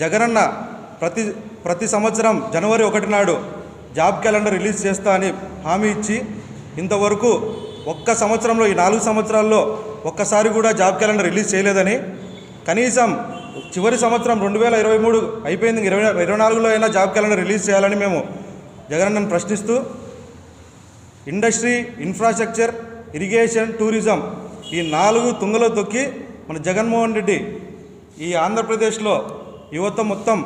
జగనన్న ప్రతి ప్రతి సంవత్సరం జనవరి ఒకటి నాడు జాబ్ క్యాలెండర్ రిలీజ్ చేస్తా అని హామీ ఇచ్చి ఇంతవరకు ఒక్క సంవత్సరంలో ఈ నాలుగు సంవత్సరాల్లో ఒక్కసారి కూడా జాబ్ క్యాలెండర్ రిలీజ్ చేయలేదని కనీసం చివరి సంవత్సరం రెండు వేల ఇరవై మూడు అయిపోయింది ఇరవై ఇరవై నాలుగులో అయినా జాబ్ క్యాలెండర్ రిలీజ్ చేయాలని మేము జగనన్నను ప్రశ్నిస్తూ ఇండస్ట్రీ ఇన్ఫ్రాస్ట్రక్చర్ ఇరిగేషన్ టూరిజం ఈ నాలుగు తుంగలో తొక్కి మన జగన్మోహన్ రెడ్డి ఈ ఆంధ్రప్రదేశ్లో యువత మొత్తం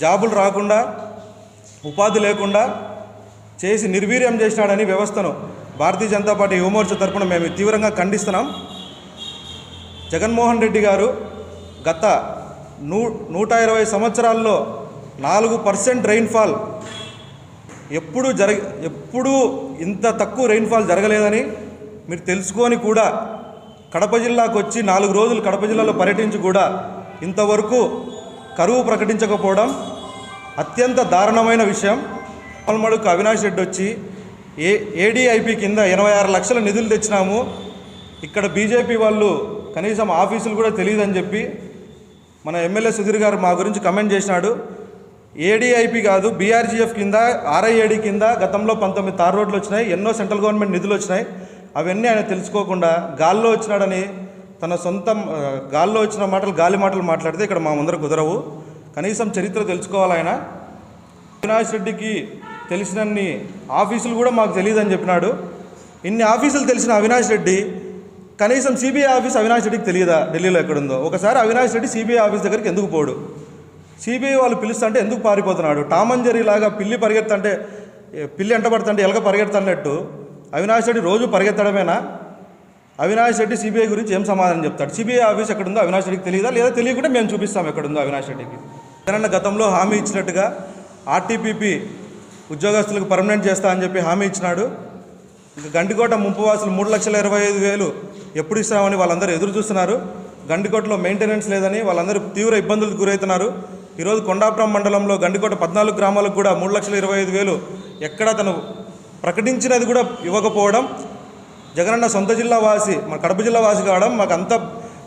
జాబులు రాకుండా ఉపాధి లేకుండా చేసి నిర్వీర్యం చేసినాడని వ్యవస్థను భారతీయ జనతా పార్టీ యువమోర్చా తరపున మేము తీవ్రంగా ఖండిస్తున్నాం. జగన్మోహన్ రెడ్డి గారు గత నూ నూట ఇరవై సంవత్సరాల్లో నాలుగు పర్సెంట్ రెయిన్ఫాల్ ఎప్పుడు జరగ ఎప్పుడూ ఇంత తక్కువ రెయిన్ఫాల్ జరగలేదని మీరు తెలుసుకొని కూడా కడప జిల్లాకు వచ్చి నాలుగు రోజులు కడప జిల్లాలో పర్యటించి కూడా ఇంతవరకు కరువు ప్రకటించకపోవడం అత్యంత దారుణమైన విషయం. పల్మడుకు అవినాష్ రెడ్డి వచ్చి ఏ ఏడీఐపి కింద ఎనభై ఆరు లక్షల నిధులు తెచ్చినాము. ఇక్కడ బీజేపీ వాళ్ళు కనీసం ఆఫీసులు కూడా తెలియదని చెప్పి మన ఎమ్మెల్యే సుధీర్ గారు మా గురించి కమెంట్ చేసినాడు. ఏడీఐపి కాదు బీఆర్జీఎఫ్ కింద ఆర్ఐఏడి కింద గతంలో పంతొమ్మిది తార్ రోడ్లు వచ్చినాయి ఎన్నో సెంట్రల్ గవర్నమెంట్ నిధులు వచ్చినాయి. అవన్నీ ఆయన తెలుసుకోకుండా గాల్లో వచ్చినాడని తన సొంత గాల్లో వచ్చిన మాటలు గాలి మాటలు మాట్లాడితే ఇక్కడ మా ముందర కుదరవు. కనీసం చరిత్ర తెలుసుకోవాలి ఆయన. అవినాష్ రెడ్డికి తెలిసినన్ని ఆఫీసులు కూడా మాకు తెలియదని చెప్పినాడు. ఇన్ని ఆఫీసులు తెలిసిన అవినాష్ రెడ్డి కనీసం సిబిఐ ఆఫీస్ అవినాష్ రెడ్డికి తెలియదా? ఢిల్లీలో ఎక్కడుందో. ఒకసారి అవినాష్ రెడ్డి సిబిఐ ఆఫీస్ దగ్గరికి ఎందుకు పోడు? సిబిఐ వాళ్ళు పిలుస్తుంటే ఎందుకు పారిపోతున్నాడు? టామ్ జెర్రీ లాగా పిల్లి పరిగెత్తంటే పిల్లి ఎంట పడుతుంటే ఎలక పరిగెత్తన్నట్టు అవినాష్ రెడ్డి రోజు పరిగెత్తడమేనా? అవినాష్ రెడ్డి సిబిఐ గురించి ఏం సమాధానం చెప్తాడు? సిబిఐ ఆఫీస్ ఎక్కడుందో అవినాష్ రెడ్డికి తెలియదా? లేదా తెలియకుండా మేము చూపిస్తాం ఎక్కడుందో అవినాష్ రెడ్డికి. జగనన్న గతంలో హామీ ఇచ్చినట్టుగా ఆర్టీపీపీ ఉద్యోగస్తులకు పర్మనెంట్ చేస్తా అని చెప్పి హామీ ఇచ్చినాడు. ఇంకా గండికోట ముంపువాసులు మూడు లక్షల ఇరవై ఐదు వేలు ఎప్పుడు ఇస్తామని వాళ్ళందరూ ఎదురు చూస్తున్నారు. గండికోటలో మెయింటెనెన్స్ లేదని వాళ్ళందరూ తీవ్ర ఇబ్బందులకు గురవుతున్నారు ఈరోజు కొండాపురం మండలంలో గండికోట పద్నాలుగు గ్రామాలకు కూడా మూడు లక్షల ఇరవై ఐదు వేలు ఎక్కడ తను ప్రకటించినది కూడా ఇవ్వకపోవడం జగనన్న సొంత జిల్లా వాసి మా కడప జిల్లా వాసి కావడం మాకు అంత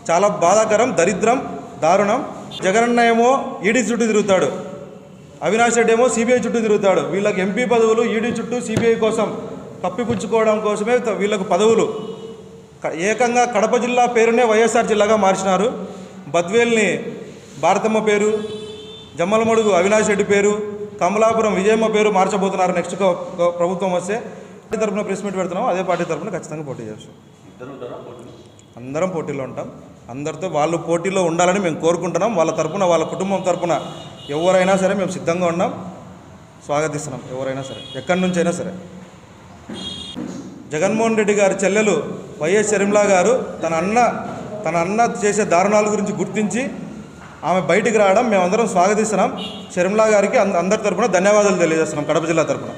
చాలా బాధాకరం దరిద్రం దారుణం. జగనన్న ఏమో ఈడీ చుట్టూ తిరుగుతాడు. అవినాష్ రెడ్డి ఏమో సిబిఐ చుట్టూ తిరుగుతాడు. వీళ్ళకి ఎంపీ పదవులు ఈడీ చుట్టూ సిబిఐ కోసం కప్పిపుచ్చుకోవడం కోసమే వీళ్ళకు పదవులు. ఏకంగా కడప జిల్లా పేరునే వైఎస్ఆర్ జిల్లాగా మార్చినారు. బద్వేల్ని భారతమ్మ పేరు జమ్మలమడుగు అవినాష్ రెడ్డి పేరు కమలాపురం విజయమ్మ పేరు మార్చబోతున్నారు నెక్స్ట్ ప్రభుత్వం వస్తే. పార్టీ తరఫున ప్రెస్ మీట్ పెడుతున్నాం అదే పార్టీ తరఫున ఖచ్చితంగా పోటీ చేస్తాం. అందరం పోటీలో ఉంటాం. అందరితో వాళ్ళు పోటీలో ఉండాలని మేము కోరుకుంటున్నాం. వాళ్ళ తరపున వాళ్ళ కుటుంబం తరపున ఎవరైనా సరే మేము సిద్ధంగా ఉన్నాం. స్వాగతిస్తున్నాం ఎవరైనా సరే ఎక్కడి నుంచి అయినా సరే. జగన్మోహన్ రెడ్డి గారి చెల్లెలు వైఎస్ షర్మిలా గారు తన అన్న తన అన్న చేసే దారుణాల గురించి గుర్తించి ఆమె బయటికి రావడం మేమందరం స్వాగతిస్తున్నాం. షర్మిలా గారికి అంద- అందరి తరపున ధన్యవాదాలు తెలియజేస్తున్నాం కడప జిల్లా తరపున.